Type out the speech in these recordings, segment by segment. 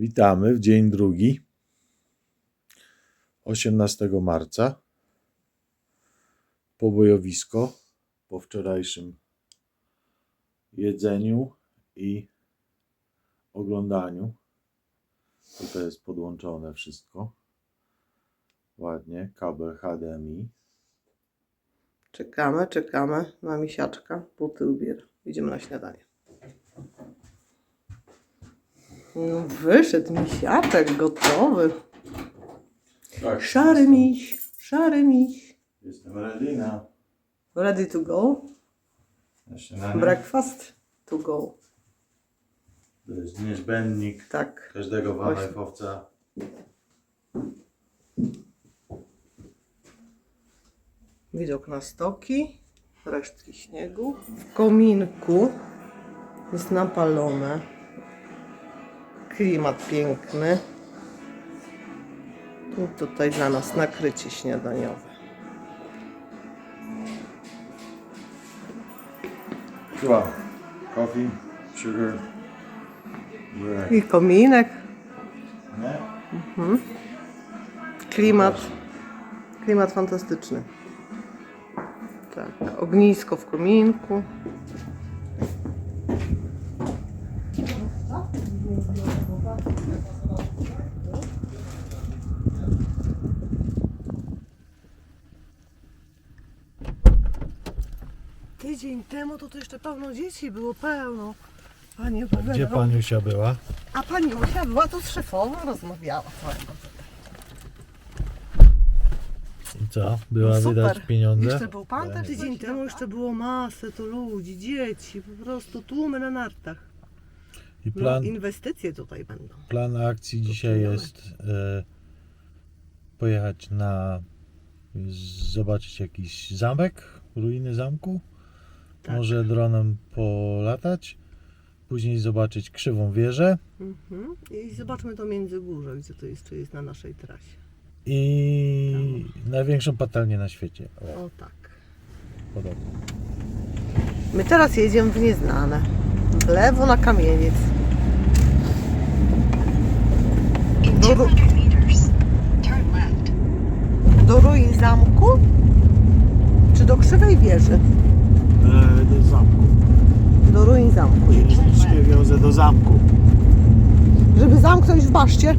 Witamy w dzień drugi, 18 marca. Pobojowisko po wczorajszym jedzeniu i oglądaniu. Tutaj jest podłączone wszystko. Ładnie, kabel HDMI. Czekamy, czekamy na misiaczka. Buty ubiera. Idziemy na śniadanie. No wyszedł misiaczek, gotowy. Tak, Szary miś, szary miś. Jestem ready na, Ready to go? na śniadanie. Breakfast to go. To jest niezbędnik Tak. każdego Właśnie. wandajfowca. Widok na stoki, resztki śniegu. W kominku jest napalone. Klimat piękny. I tutaj dla nas nakrycie śniadaniowe. Wow. Coffee, sugar, bread. I kominek, Nie? klimat. Klimat fantastyczny. Tak, ognisko w kominku. Temu to, to jeszcze pełno dzieci było, pełno. Panie Gdzie paniusia była? A pani Usia była tu z szefową, rozmawiała. I co? Była No super. wydać pieniądze? Jeszcze był pan też tydzień temu, jeszcze było masę tu ludzi, dzieci, po prostu tłumy na nartach. I No, plan, inwestycje tutaj będą. plan akcji dzisiaj Poczujemy. jest e, pojechać na zobaczyć jakiś zamek, ruiny zamku. Tak. Może dronem polatać. Później zobaczyć krzywą wieżę Mhm. I zobaczmy to Międzygórze, gdzie to jeszcze jest na naszej trasie. i największą patelnię na świecie. O, O tak. podobno. My teraz jedziemy w nieznane. W lewo na kamieniec. Do, ru- 200 meters, turn left. do ruin zamku? Czy do krzywej wieży? Do zamku. Do ruin zamku. Jeździcznie wiozę do zamku. Żeby zamknąć w baszcie?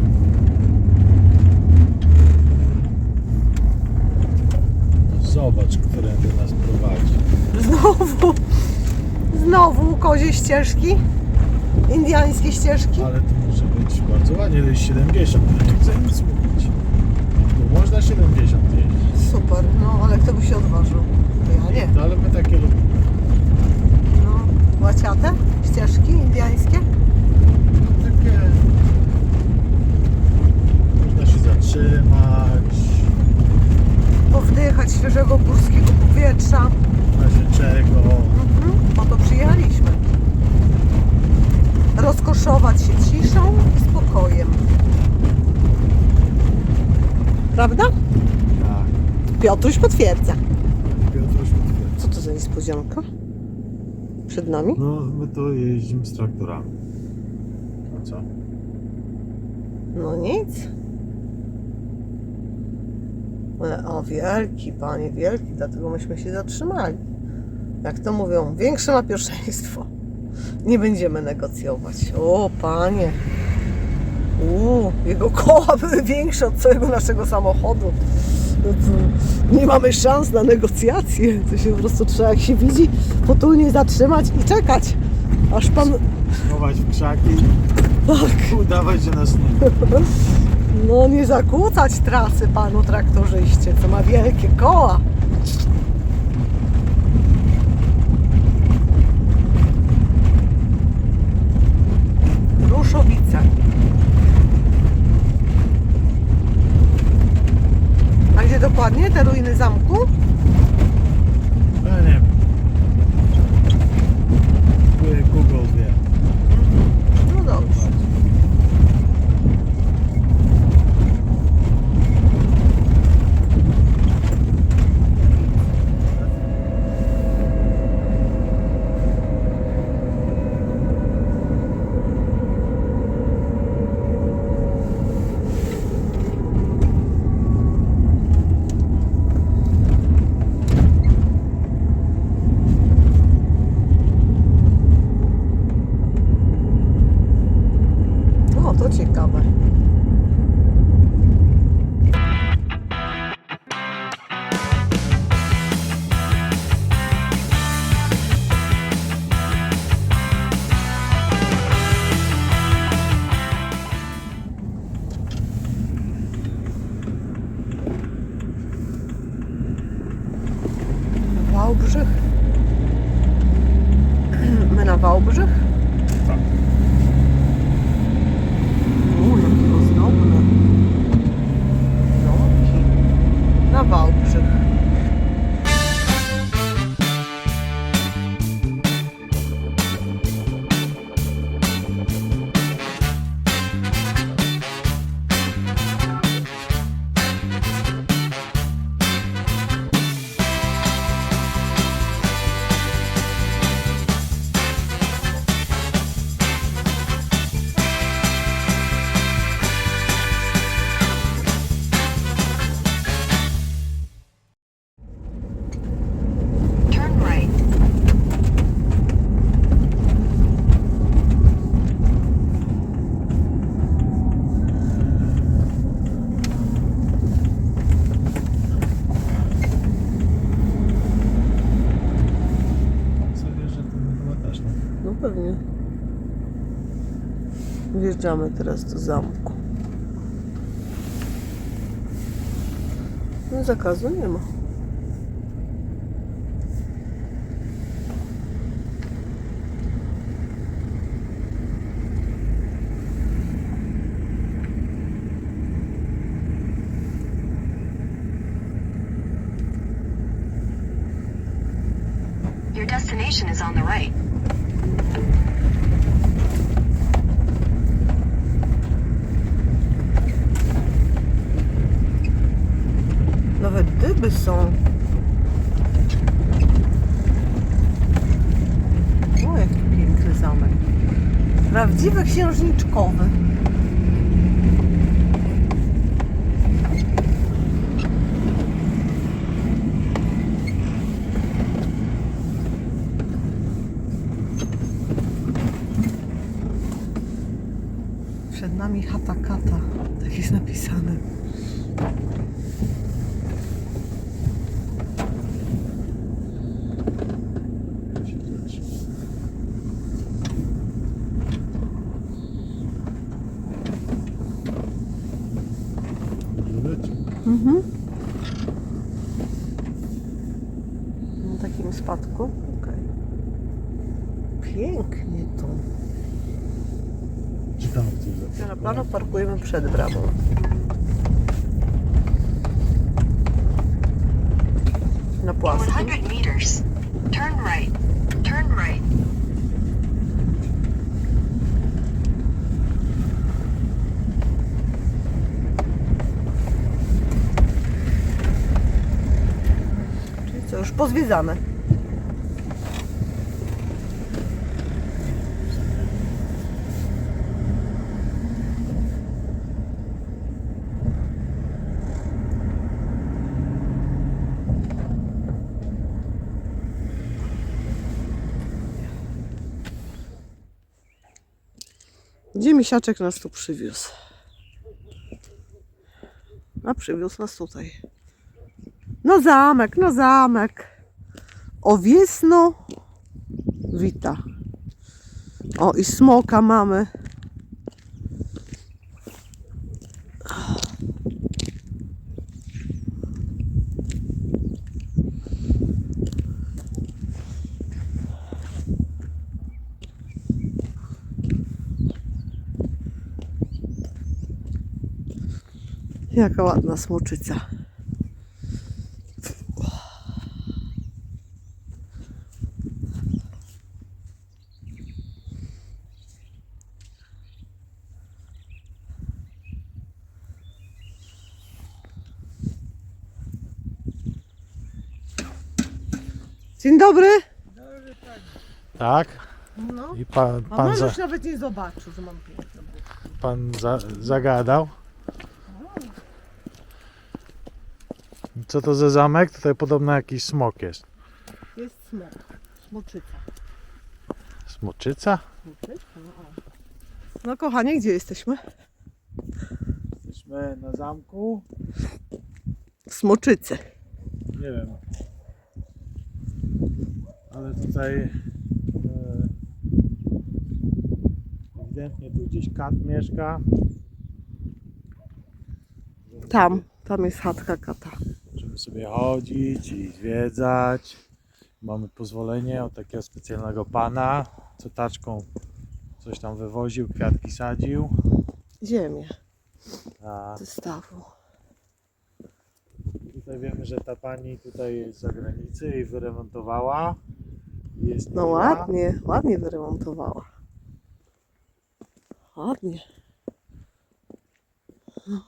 Zobacz, którędy nas prowadzi. Znowu, znowu kozie ścieżki, indiańskie ścieżki. Ale to może być bardzo ładnie, to jest 70, ale nie chcę nic mówić. Bo można 70 jeździć. Super, no ale kto by się odważył? To ja nie. No ale my takie lubimy. No, łaciate ścieżki indiańskie. No takie... Można się zatrzymać, Powdychać świeżego górskiego powietrza. w razie czego. Mhm, po to przyjechaliśmy. Rozkoszować się ciszą i spokojem. Prawda? Tak, Piotruś potwierdza. Piotruś potwierdza. Co to za niespodzianka? Przed nami? No, my to jeździmy z traktorami. A co? No nic. Ale o, wielki, panie, wielki, dlatego myśmy się zatrzymali. Jak to mówią, większe ma pierwszeństwo. Nie będziemy negocjować. O, panie. Uuu, jego koła były większe od całego naszego samochodu. No to nie mamy szans na negocjacje. To się po prostu trzeba, jak się widzi, potulnie zatrzymać i czekać. Aż pan. Schować w krzaki, Tak. udawać, że nas nie ma. No nie zakłócać trasy panu traktorzyście, co ma wielkie koła. Wjeżdżamy teraz do zamku. No zakazu nie ma. Your destination is on the right. Nawet dyby są. O, jaki piękny zamek. Prawdziwy księżniczkowy. Przed nami chata kata. Tak jest napisane. Może być. Mhm. Na takim spadku? Okej. Pięknie co Na plano parkujemy przed bramą. Na płaskim. 100 meters, turn right. Turn right. Już pozwiedzane. Gdzie misiaczek nas tu przywiózł? A przywiózł nas tutaj. No zamek, no zamek. O wiesno wita. O i smoka mamy. Jaka ładna smoczyca. Dobry. Tak? No. I pan, A pan, za, już nawet nie zobaczył, że mam piękne buty. pan za, zagadał. Co to za zamek? Tutaj podobno jakiś smok jest. Jest smok. Smoczyca. Smoczyca? Smoczyca? No, o. no kochanie, gdzie jesteśmy? Jesteśmy na zamku. W Smoczycy. Nie wiem. Ale tutaj e, ewidentnie tu gdzieś kat mieszka. Tam, tam jest chatka kata. Możemy sobie chodzić i zwiedzać. Mamy pozwolenie od takiego specjalnego pana, co taczką coś tam wywoził, kwiatki sadził. Ziemię A ze stawu. tutaj wiemy, że ta pani tutaj jest z zagranicy i wyremontowała. Jest No ładnie, ładnie wyremontowała. Ładnie. No.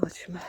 Chodźmy.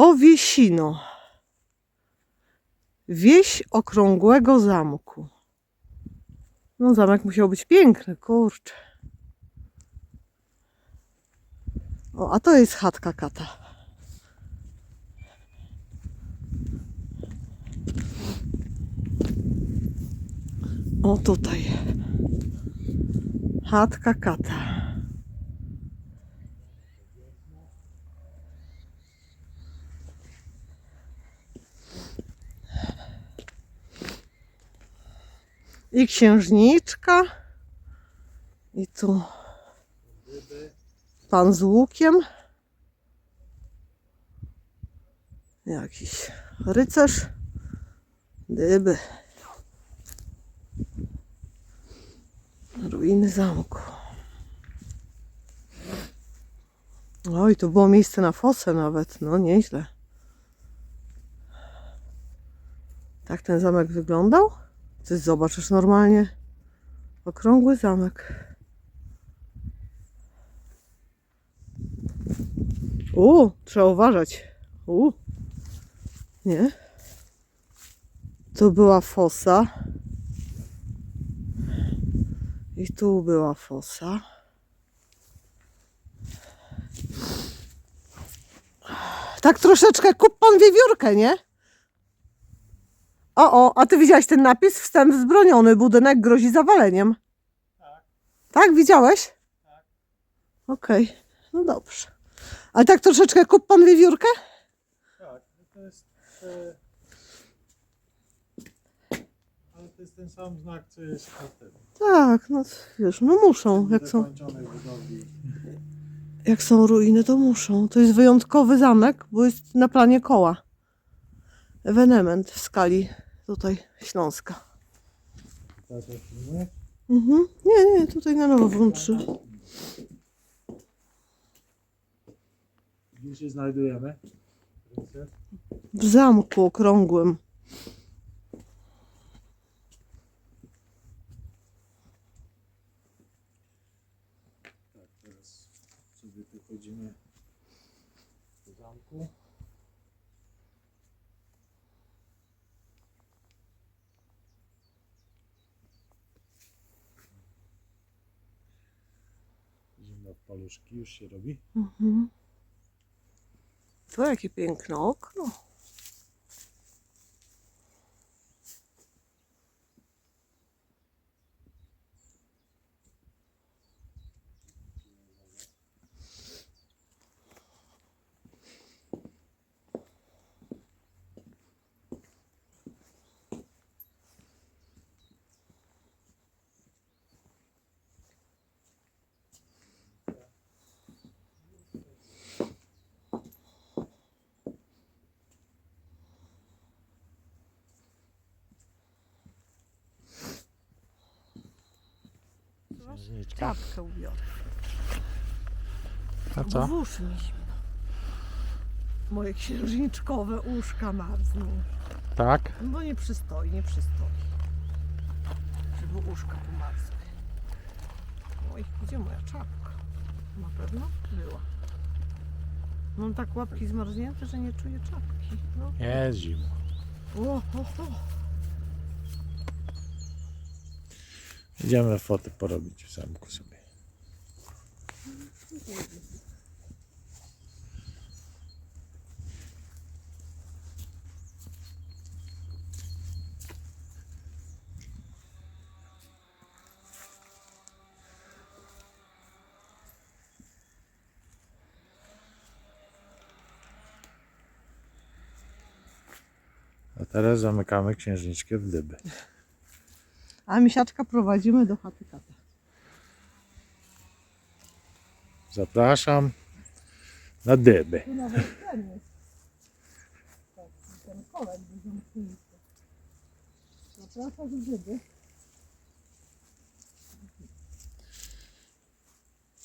Owiesino. Wieś okrągłego zamku. No zamek musiał być piękny, kurczę. O, a to jest chatka kata. O tutaj. Chatka kata. I księżniczka. I tu pan z łukiem. Jakiś rycerz. Dyby. Ruiny zamku. Oj, tu było miejsce na fosę nawet. No, nieźle. Tak ten zamek wyglądał? Ty zobaczysz normalnie. Okrągły zamek. U, trzeba uważać. U. Nie. Tu była fosa. I tu była fosa. Tak troszeczkę kup pan wiewiórkę, nie? O, o, a ty widziałeś ten napis? Wstęp wzbroniony, budynek grozi zawaleniem. Tak. Tak, widziałeś? Tak. Okej, no dobrze. Ale tak troszeczkę kup pan wiewiórkę? Tak, to jest. E... Ale to jest ten sam znak, co jest w tym. Tak, no wiesz, no muszą. Jak są, budowli. jak są ruiny, to muszą. To jest wyjątkowy zamek, bo jest na planie koła. Ewenement w skali tutaj Śląska. Tak, nie? Mhm. Nie, nie, tutaj na nowo włączy. Gdzie się znajdujemy? W zamku okrągłym. Tak, teraz sobie tu chodzimy do zamku. Zimno w paluszki już się robi. Mhm. To jakie piękne okno. Księżniczka. Czapkę ubiorę. A uszy mi zimno. Moje księżniczkowe uszka marzną. Tak? No bo nie przystoi, nie przystoi. Żeby uszka pomarzły. Oj, gdzie moja czapka? Na pewno była. Mam tak łapki zmarznięte, że nie czuję czapki. No. Jest zimno. O, o, o. Idziemy foty porobić w zamku sobie. A teraz zamykamy księżniczkę w dyby. A misiaczka prowadzimy do chaty kata. Zapraszam na dyby. Tu nawet ten jest. Tak, ten kolek był zamknięty. Zapraszam do dyby.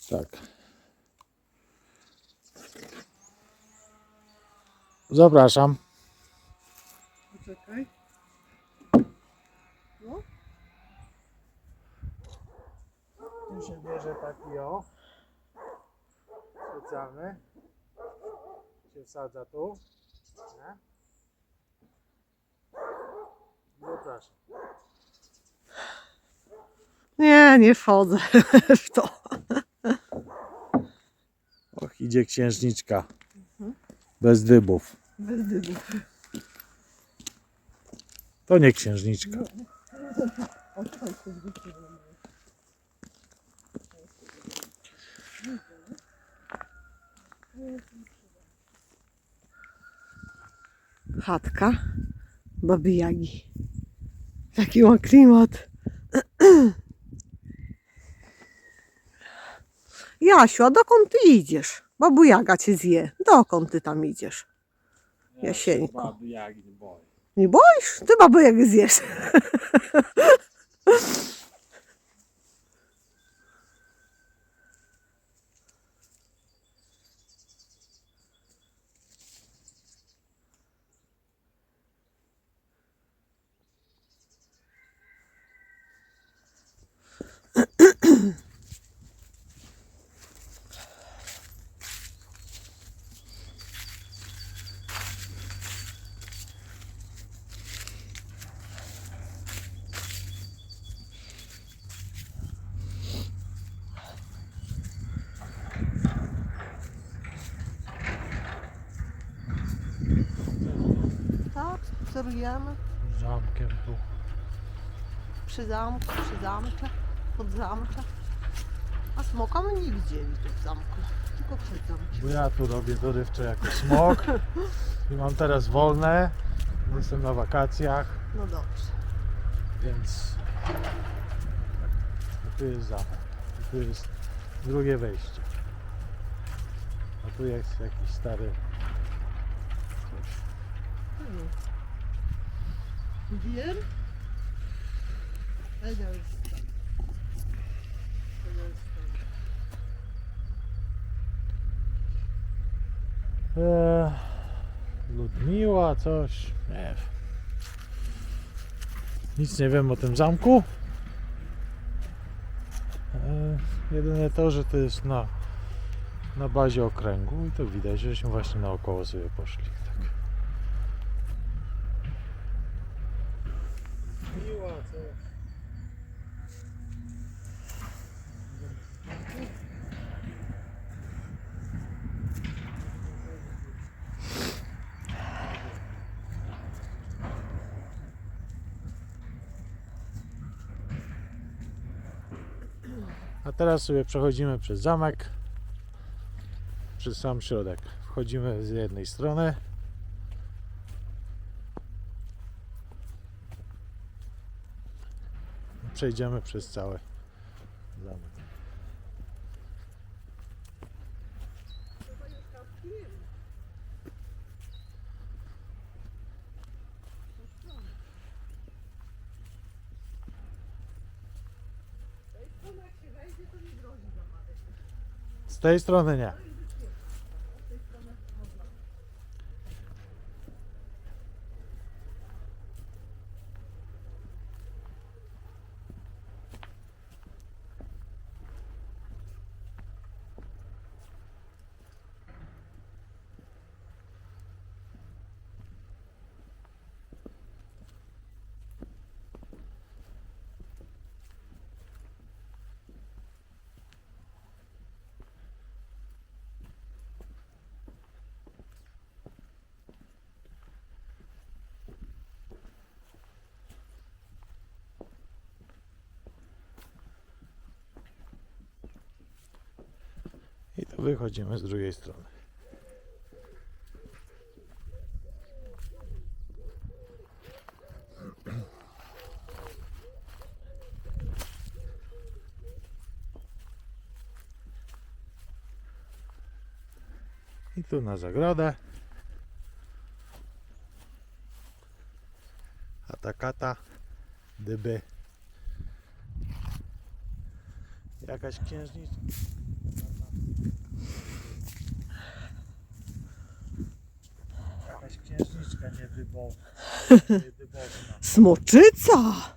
Tak. Zapraszam. Poczekaj. Tu się bierze taki o. Specjalny. Się wsadza tu. Nie? Zapraszam. Nie, nie wchodzę w to. Och, idzie księżniczka. Bez dybów. Bez dybów. To nie księżniczka. Dyby. Chatka Baby Jagi. Taki ma klimat. Jasiu, a dokąd ty idziesz? Babu Jaga cię zje. Dokąd ty tam idziesz? Jasieńko. Baby Jagi nie boję. Nie boisz? Ty babu Jagę zjesz. Tak, obserwujemy. Zamkiem tu. Przy zamku, przy zamcze, pod zamcze. A smoka my nie widzieli tu w zamku, tylko przed zamkiem. Bo ja tu robię dorywcze jako smok. I mam teraz wolne. Jestem na wakacjach, No dobrze. więc a tu jest zamek. I tu jest drugie wejście. A tu jest jakiś stary Wiem. Eda jest tam. Eda jest tam. e, Ludmiła, coś. Nie. Nic nie wiem o tym zamku. E, jedynie to, że to jest na, na bazie okręgu i to widać, żeśmy właśnie naokoło sobie poszli. Tak. Miła, coś. A teraz sobie przechodzimy przez zamek, przez sam środek. Wchodzimy z jednej strony. Przejdziemy przez cały zamek. Z tej strony nie. To wychodzimy z drugiej strony. I tu na zagrodę. A ta kata, dyby. Jakaś księżniczka. Smoczyca!